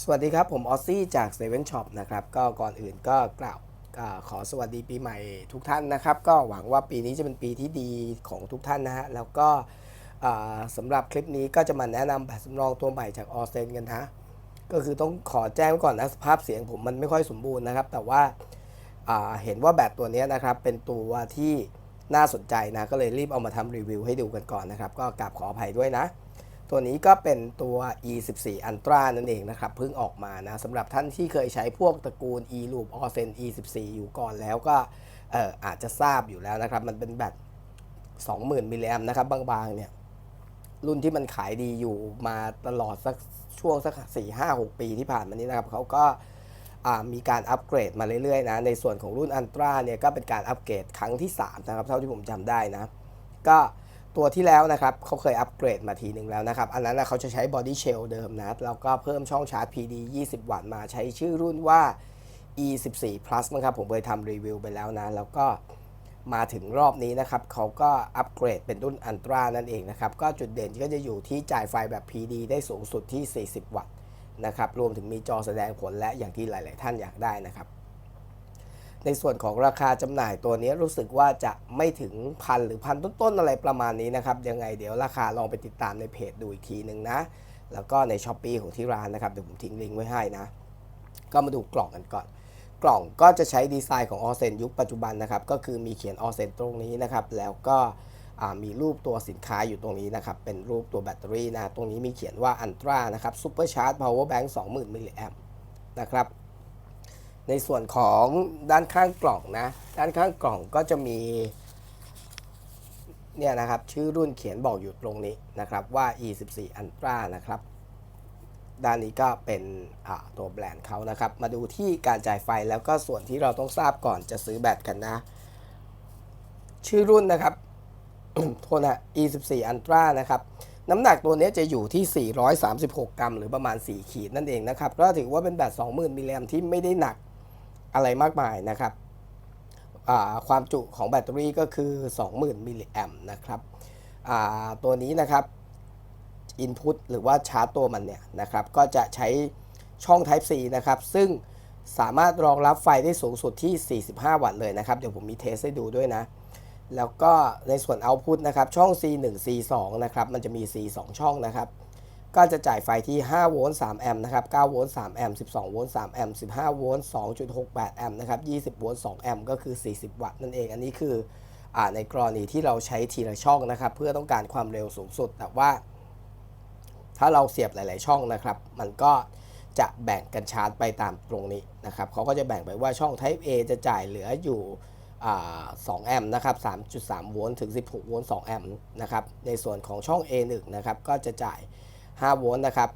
สวัสดีครับ ผมออซซี่จากเซเว่นช็อปนะครับ ก็ก่อนอื่นก็กล่าวขอสวัสดีปีใหม่ทุกท่านนะครับ ก็หวังว่าปีนี้จะเป็นปีที่ดีของทุกท่านนะฮะ แล้วก็สำหรับคลิปนี้ก็จะมาแนะนำแบบสำรองตัวใหม่จากออเซนกันนะก็คือต้องขอแจ้งไว้ก่อนนะสภาพเสียงผมมันไม่ค่อยสมบูรณ์นะครับ แต่ว่าเห็นว่าแบตตัวนี้นะครับเป็นตัวที่น่าสนใจนะ ก็เลยรีบเอามาทำรีวิวให้ดูกันก่อนนะครับ ก็กราบขออภัยด้วยนะ ตัวนี้ก็เป็นตัว e14 Ultra นั่นเองนะครับ เพิ่งออกมานะสำหรับท่านที่เคยใช้พวกตระกูล e loop o s e n e14 อยู่ก่อนแล้วก็อาจจะทราบอยู่แล้วนะครับ มันเป็นแบต20,000 มิลลิแอมนะครับ บางๆเนี่ย รุ่นที่มันขายดีอยู่มาตลอดสักช่วงสัก 4 5 6 ปีที่ผ่านมานี้นะครับเขาก็มีการอัปเกรดมาเรื่อยๆนะ ในส่วนของรุ่นอันตราเนี่ยก็เป็นการอัปเกรดครั้งที่ 3 นะครับ เท่าที่ผมจำได้นะ ก็ ตัวที่แล้วนะครับเขาเคยอัปเกรดมาทีหนึ่งแล้วนะครับ อันนั้นนะเขาจะใช้บอดี้เชลเดิมนะแล้วก็เพิ่มช่องชาร์จ PD 20 วัตต์มาใช้ชื่อรุ่นว่า E14 Plus นะครับ ผมเคยทำรีวิวไปแล้วนะ แล้วก็มาถึงรอบนี้นะครับ เขาก็อัปเกรดเป็นรุ่นอันตรานั่นเองนะครับ ก็จุดเด่นก็จะอยู่ที่จ่ายไฟแบบ PD ได้สูงสุดที่ 40 วัตต์นะครับ รวมถึงมีจอแสดงผลและอย่างที่หลาย ๆ ท่านอยากได้นะครับ ในส่วนของราคาจำหน่ายตัวนี้รู้สึกว่าจะไม่ถึงพันหรือพันต้นๆอะไรประมาณนี้นะครับ ยังไงเดี๋ยวราคาลองไปติดตามในเพจดูอีกทีหนึ่งนะ แล้วก็ในช้อปปีของที่ร้านนะครับ เดี๋ยวผมทิ้งลิงก์ไว้ให้นะ ก็มาดูกล่องกันก่อน กล่องก็จะใช้ดีไซน์ของออเซนยุคปัจจุบันนะครับ ก็คือมีเขียนออเซนตรงนี้นะครับ แล้วก็มีรูปตัวสินค้าอยู่ตรงนี้นะครับ เป็นรูปตัวแบตเตอรี่นะ ตรงนี้มีเขียนว่าอันตรานะครับซูเปอร์ชาร์จพาวเวอร์แบงค์20,000มิลลิแอมนะครับ ในส่วนของด้านข้างกล่องนะ ด้านข้างกล่องก็จะมีเนี่ยนะครับชื่อรุ่นเขียนบอกอยู่ตรงนี้นะครับว่า E14 Ultra นะครับ ด้านนี้ก็เป็นตัวแบรนด์เขานะครับ มาดูที่การจ่ายไฟแล้วก็ส่วนที่เราต้องทราบก่อนจะซื้อแบตกันนะ ชื่อรุ่นนะครับโทษนะ E14 Ultra นะครับ น้ำหนักตัวนี้จะอยู่ที่ 436 กรัม หรือประมาณ 4 ขีดนั่นเองนะครับ ก็ถือว่าเป็นแบต20,000มิลลิแอมที่ไม่ได้หนัก อะไรมากมายนะครับความจุของแบตเตอรี่ก็คือ 20,000มิลลิแอมนะครับตัวนี้นะครับ Input หรือว่าชาร์จตัวมันเนี่ยนะครับ ก็จะใช้ช่อง Type C นะครับ ซึ่งสามารถรองรับไฟได้สูงสุดที่ 45 วัตต์เลยนะครับ เดี๋ยวผมมีเทสให้ดูด้วยนะ แล้วก็ในส่วน Output นะครับ ช่อง C1 C2 นะครับ มันจะมี C 2 ช่องนะครับ ก็จะจ่ายไฟที่ 5 โวลต์ 3 แอมป์นะครับ 9 โวลต์ 3 แอมป์ 12 โวลต์ 3 แอมป์ 15 โวลต์ 2.68 แอมป์นะครับ 20 โวลต์ 2 แอมป์ ก็คือ 40 วัตต์นั่นเอง อันนี้คืออในกรณีที่เราใช้ทีละช่องนะครับ เพื่อต้องการความเร็วสูงสุด แต่ว่า ถ้าเราเสียบหลาย ๆ ช่องนะครับ มันก็จะแบ่งกันชาร์จไปตามตรงนี้นะครับ เขาก็จะแบ่งไปว่าช่อง Type A จะจ่ายเหลืออยู่อ2แอมป์นะครับ 3.3 โวลต์ ถึง 16 โวลต์ 2 แอมป์นะครับ ในส่วนของช่อง A1 นะครับ ก็จะจ่าย 5 โวลต์นะครับ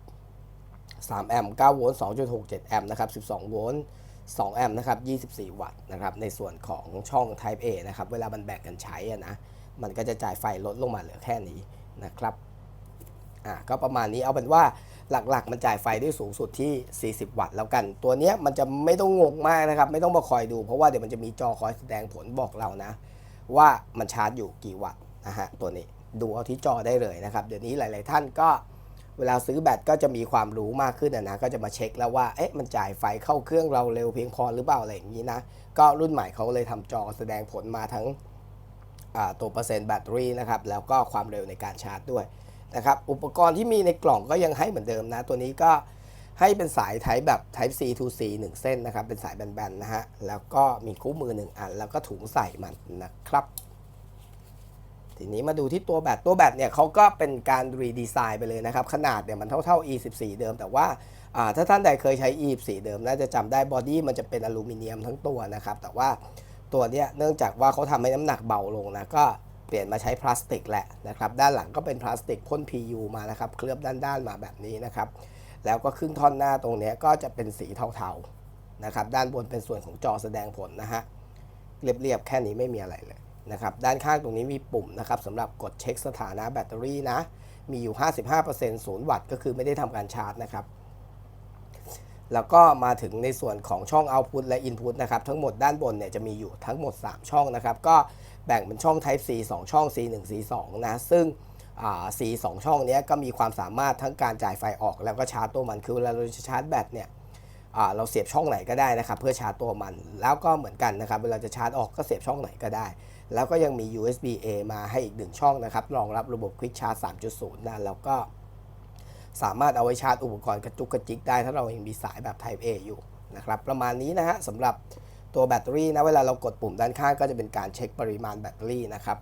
3 แอมป์ 9 โวลต์ 2.67 แอมป์นะครับ 12 โวลต์ 2 แอมป์นะครับ 24 วัตต์นะครับ ในส่วนของช่อง Type A นะครับ เวลามันแบ่งกันใช้อะนะ มันก็จะจ่ายไฟลดลงมาเหลือแค่นี้นะครับ อ่า ก็ประมาณนี้เอาเป็นว่าหลักๆ มันจ่ายไฟได้สูงสุดที่ 40 วัตต์แล้วกัน ตัวเนี้ยมันจะไม่ต้องงงมากนะครับ ไม่ต้องมาคอยดู เพราะว่าเดี๋ยวมันจะมีจอคอยแสดงผลบอกเรานะ ว่ามันชาร์จอยู่กี่วัตต์นะฮะตัวนี้ดูเอาที่จอได้เลยนะครับ เดี๋ยวนี้หลาย ๆ ท่านก็ เวลาซื้อแบตก็จะมีความรู้มากขึ้นนะก็จะมาเช็คแล้วว่าเอ๊ะมันจ่ายไฟเข้าเครื่องเราเร็วเพียงพอหรือเปล่าอะไรอย่างนี้นะก็รุ่นใหม่เขาเลยทำจอแสดงผลมาทั้งตัวเปอร์เซ็นต์แบตเตอรี่นะครับแล้วก็ความเร็วในการชาร์จด้วยนะครับอุปกรณ์ที่มีในกล่องก็ยังให้เหมือนเดิมนะ ตัวนี้ก็ให้เป็นสายไทป์แบบ Type C to C 1 เส้นนะครับ เป็นสายแบนๆนะฮะ แล้วก็มีคู่มือ 1 อัน แล้วก็ถุงใส่มันนะครับ ทีนี้มาดูที่ตัวแบตตัวแบตเนี่ยเขาก็เป็นการรีดีไซน์ไปเลยนะครับ ขนาดเนี่ยมันเท่าๆ E14 เดิม แต่ว่าถ้าท่านใดเคยใช้ E14 เดิม น่าจะจำได้บอดี้มันจะเป็นอลูมิเนียมทั้งตัวนะครับ แต่ว่าตัวเนี้ยเนื่องจากว่าเขาทำให้น้ำหนักเบาลงนะก็เปลี่ยนมาใช้พลาสติกแหละนะครับด้านหลังก็เป็นพลาสติกพ่น PU มานะครับเคลือบด้านๆมาแบบนี้นะครับแล้วก็ครึ่งท่อนหน้าตรงเนี้ยก็จะเป็นสีเทาๆนะครับด้านบนเป็นส่วนของจอแสดงผลนะฮะเรียบๆแค่นี้ไม่มีอะไรเลย นะครับด้านข้างตรงนี้มีปุ่มนะครับสำหรับกดเช็คสถานะแบตเตอรี่นะ มีอยู่ 55%ศูนย์วัตต์ก็คือไม่ได้ทำการชาร์จนะครับ แล้วก็มาถึงในส่วนของช่อง Output และ Input นะครับทั้งหมดด้านบนเนี่ยจะมีอยู่ทั้งหมด 3 ช่องนะครับ ก็แบ่งเป็นช่อง Type C 2 ช่อง C 1 C 2นะซึ่ง C สองช่องนี้ก็มีความสามารถทั้งการจ่ายไฟออกแล้วก็ชาร์จตัวมันคือเวลาเราจะชาร์จแบตเนี่ยเราเสียบช่องไหนก็ได้นะครับ เพื่อชาร์จตัวมัน แล้วก็เหมือนกันนะครับเวลาจะชาร์จออกก็เสียบช่องไหนก็ได้ แล้วก็ยังมี USB A มาให้อีกหนึ่งช่องนะครับ รองรับระบบ Quick Charge 3.0 นะ แล้วก็สามารถเอาไว้ชาร์จอุปกรณ์กระจุกกระจิกได้ ถ้าเรายังมีสายแบบ Type A อยู่นะครับ ประมาณนี้นะฮะสำหรับตัวแบตเตอรี่นะ เวลาเรากดปุ่มด้านข้างก็จะเป็นการเช็คปริมาณแบตเตอรี่นะครับ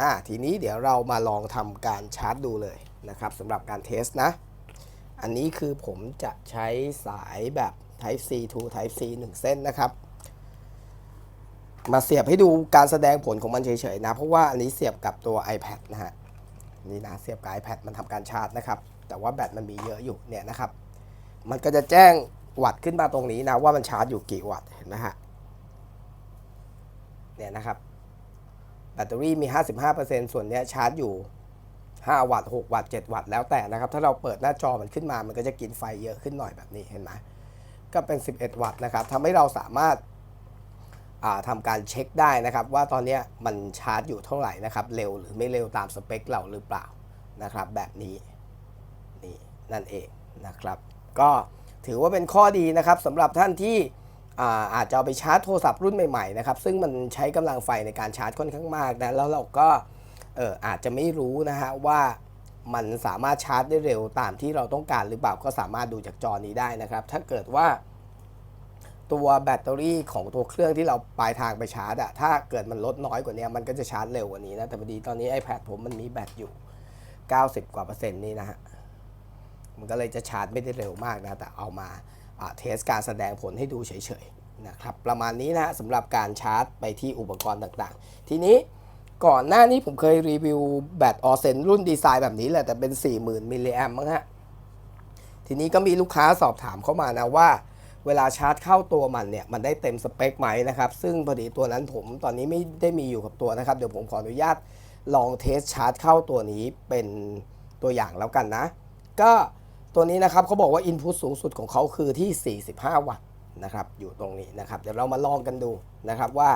อ่า ทีนี้เดี๋ยวเรามาลองทำการชาร์จดูเลยนะครับสำหรับการเทสนะ อันนี้คือผมจะใช้สายแบบ Type C to Type C 1 เส้นนะครับ มาเสียบให้ดูการแสดงผลของมันเฉยๆนะ เพราะว่าอันนี้เสียบกับตัว iPad นะฮะนี่นะเสียบกับ iPad มันทำการชาร์จนะครับ แต่ว่าแบตมันมีเยอะอยู่เนี่ยนะครับ มันก็จะแจ้งวัตต์ขึ้นมาตรงนี้นะว่ามันชาร์จอยู่กี่วัตต์เห็นไหมฮะเนี่ยนะครับ แบตเตอรี่มี 55%ส่วนเนี้ยชาร์จอยู่ 5 วัตต์6วัตต์7วัตต์แล้วแต่นะครับ ถ้าเราเปิดหน้าจอมันขึ้นมา มันก็จะกินไฟเยอะขึ้นหน่อยแบบนี้เห็นไหมก็เป็น 11 วัตต์นะครับทำให้เราสามารถ ทำการเช็คได้นะครับ ว่าตอนนี้มันชาร์จอยู่เท่าไหร่นะครับ เร็วหรือไม่เร็วตามสเปคเราหรือเปล่านะครับ แบบนี้นี่นั่นเองนะครับ ก็ถือว่าเป็นข้อดีนะครับสำหรับท่านที่อาอาจจะเอาไปชาร์จโทรศัพท์รุ่นใหม่ๆนะครับซึ่งมันใช้กำลังไฟในการชาร์จค่อนข้างมากนะแล้วเราก็เอออาจจะไม่รู้นะฮะว่ามันสามารถชาร์จได้เร็วตามที่เราต้องการหรือเปล่าก็สามารถดูจากจอนี้ได้นะครับ ถ้าเกิดว่า ตัวแบตเตอรี่ของตัวเครื่องที่เราปลายทางไปชาร์จอะถ้าเกิดมันลดน้อยกว่านี้มันก็จะชาร์จเร็วกว่านี้นะ แต่พอดีตอนนี้ iPad ผมมันมีแบตอยู่ 90 กว่าเปอร์เซ็นต์นี่นะฮะ มันก็เลยจะชาร์จไม่ได้เร็วมากนะ แต่เอามาอ่าเทสการแสดงผลให้ดูเฉยๆนะครับประมาณนี้นะฮะสำหรับการชาร์จไปที่อุปกรณ์ต่างๆ ทีนี้ก่อนหน้านี้ผมเคยรีวิวแบตออเซนรุ่นดีไซน์แบบนี้แหละแต่เป็น 40,000มิลลิแอมมั้งฮะทีนี้ก็มีลูกค้าสอบถามเข้ามานะว่า เวลาชาร์จเข้าตัวมันเนี่ยมันได้เต็มสเปคไหมนะครับ ซึ่งพอดีตัวนั้นผมตอนนี้ไม่ได้มีอยู่กับตัวนะครับ เดี๋ยวผมขออนุญาตลองเทสชาร์จเข้าตัวนี้เป็นตัวอย่างแล้วกันนะ ก็ตัวนี้นะครับเขาบอกว่า Input สูงสุดของเขาคือที่ 45 วัตต์นะครับอยู่ตรงนี้นะครับ เดี๋ยวเรามาลองกันดูนะครับว่า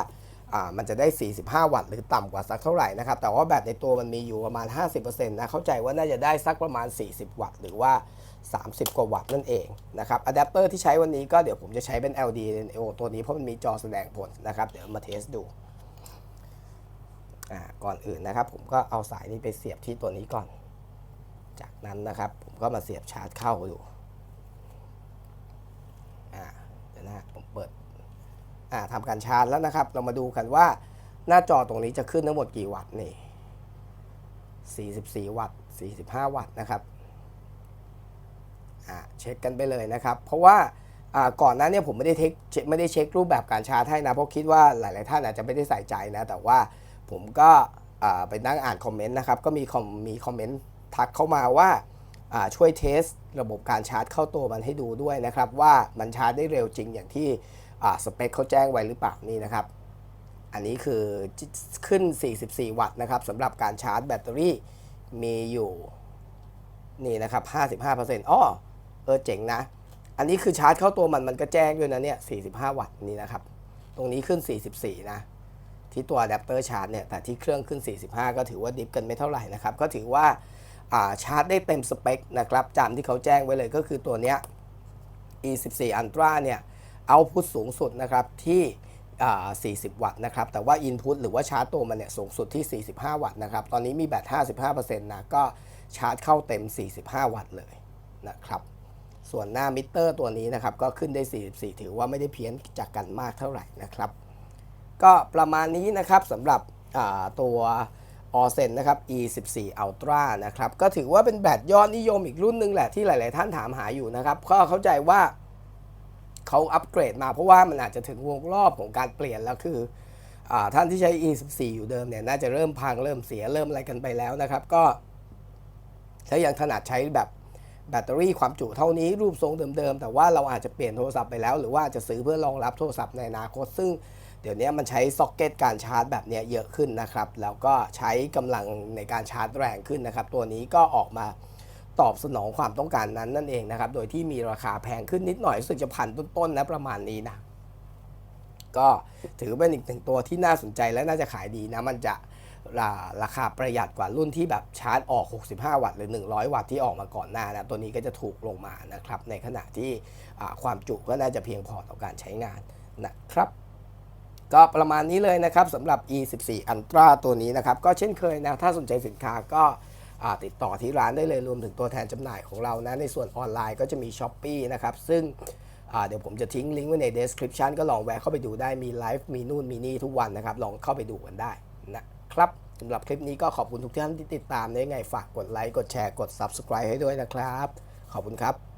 อ่ามันจะได้ 45 วัตต์หรือต่ำกว่าสักเท่าไหร่นะครับ แต่ว่าแบตในตัวมันมีอยู่ประมาณ 50%นะ เข้าใจว่าน่าจะได้สักประมาณ 40 วัตต์ หรือว่า 30 กว่าวัตต์นั่นเองนะครับอะแดปเตอร์ที่ใช้วันนี้ก็เดี๋ยวผมจะใช้เป็น LD NO ตัวนี้เพราะมันมีจอแสดงผลนะครับ เดี๋ยวมาเทสดูอ่าก่อนอื่นนะครับ ผมก็เอาสายนี้ไปเสียบที่ตัวนี้ก่อน จากนั้นนะครับ ผมก็มาเสียบชาร์จเข้าดูอ่เดี๋ยวนะผมเปิดทำการชาร์จแล้วนะครับ เรามาดูกันว่าหน้าจอตรงนี้จะขึ้นทั้งหมดกี่วัตต์นี่ 44 วัตต์ 45 วัตต์นะครับ เช็คกันไปเลยนะครับ เพราะว่าก่อนหน้าเนี้ผมไม่ได้เทคเช็คไม่ได้เช็ครูปแบบการชาร์จให้นะ เพราะคิดว่าหลาย ๆ ท่านอาจจะไม่ได้ใส่ใจนะ แต่ว่าผมก็ไปนั่งอ่านคอมเมนต์นะครับ ก็มีมีคอมเมนต์ทักเข้ามาว่าช่วยเทสระบบการชาร์จเข้าตัวมันให้ดูด้วยนะครับ ว่ามันชาร์จได้เร็วจริงอย่างที่สเปคเขาแจ้งไว้หรือเปล่านี่นะครับ อันนี้คือขึ้น 44 วัตต์นะครับสำหรับการชาร์จแบตเตอรี่มีอยู่นี่นะครับ 55%อ้อ เออเจ๋งนะ อันนี้คือชาร์จเข้าตัวมันมันก็แจ้งด้วยนะเนี่ย 45 วัตต์นี่นะครับ ตรงนี้ขึ้น 44 นะ ที่ตัวอะแดปเตอร์ชาร์จเนี่ย แต่ที่เครื่องขึ้น 45 ก็ถือว่าดิฟกันไม่เท่าไหร่นะครับ ก็ถือว่าาชาร์จได้เต็มสเปคนะครับจำที่เขาแจ้งไว้เลยก็คือตัวเนี้ย E14 Ultra เนี่ยเอาพุทสูงสุดนะครับที่อ่า40 วัตต์นะครับ แต่ว่า Input หรือว่าชาร์จตัวมันเนี่ยสูงสุดที่ 45 วัตต์นะครับ ตอนนี้มีแบต 55%นะ ก็ชาร์จเข้าเต็ม 45 วัตต์เลยนะครับ ส่วนหน้ามิเตอร์ตัวนี้นะครับก็ขึ้นได้ 44 ถือว่าไม่ได้เพี้ยนจากกันมากเท่าไหร่นะครับ ก็ประมาณนี้นะครับสำหรับตัวออเซนนะครับ E14 Ultra นะครับ ก็ถือว่าเป็นแบตยอดนิยมอีกรุ่นหนึ่งแหละที่หลาย ๆ ท่านถามหาอยู่นะครับ ก็เข้าใจว่าเขาอัปเกรดมาเพราะว่ามันอาจจะถึงวงรอบของการเปลี่ยนแล้วคืออท่านที่ใช้ E14 อยู่เดิมเนี่ยน่าจะเริ่มพังเริ่มเสียเริ่มอะไรกันไปแล้วนะครับ ก็ถ้ายังถนัดใช้แบบ แบตเตอรี่ความจุเท่านี้รูปทรงเดิมๆ แต่ว่าเราอาจจะเปลี่ยนโทรศัพท์ไปแล้ว หรือว่าจะซื้อเพื่อรองรับโทรศัพท์ในอนาคต ซึ่งเดี๋ยวนี้มันใช้ซ็อกเก็ตการชาร์จแบบนี้เยอะขึ้นนะครับ แล้วก็ใช้กำลังในการชาร์จแรงขึ้นนะครับ ตัวนี้ก็ออกมาตอบสนองความต้องการนั้นนั่นเองนะครับ โดยที่มีราคาแพงขึ้นนิดหน่อยรู้สึกจะพันต้นๆนะประมาณนี้นะก็ถือเป็นอีกหนึ่งตัวที่น่าสนใจและน่าจะขายดีนะมันจะ ราคาประหยัดกว่ารุ่นที่แบบชาร์จออก 65 วัตต์หรือ 100 วัตต์ที่ออกมาก่อนหน้านะตัวนี้ก็จะถูกลงมานะครับ ในขณะที่ความจุก็น่าจะเพียงพอต่อการใช้งานนะครับก็ประมาณนี้เลยนะครับสำหรับ e14 Ultra ตัวนี้นะครับ ก็เช่นเคยนะ ถ้าสนใจสินค้าก็ติดต่อที่ร้านได้เลยรวมถึงตัวแทนจำหน่ายของเรานะ ในส่วนออนไลน์ก็จะมี s h อ p e e นะครับ ซึ่งเดี๋ยวผมจะทิ้งลิงก์ไว้ใน description ก็ลองแวะเข้าไปดูได้มีไลฟ์มีนู่นมีนี่ทุกวันนะครับ ลองเข้าไปดูกันได้ นะครับสำหรับคลิปนี้ก็ขอบคุณทุกท่านที่ติดตามได้ไงฝากกดไลค์กดแชร์กด subscribe ให้ด้วยนะครับ ขอบคุณครับ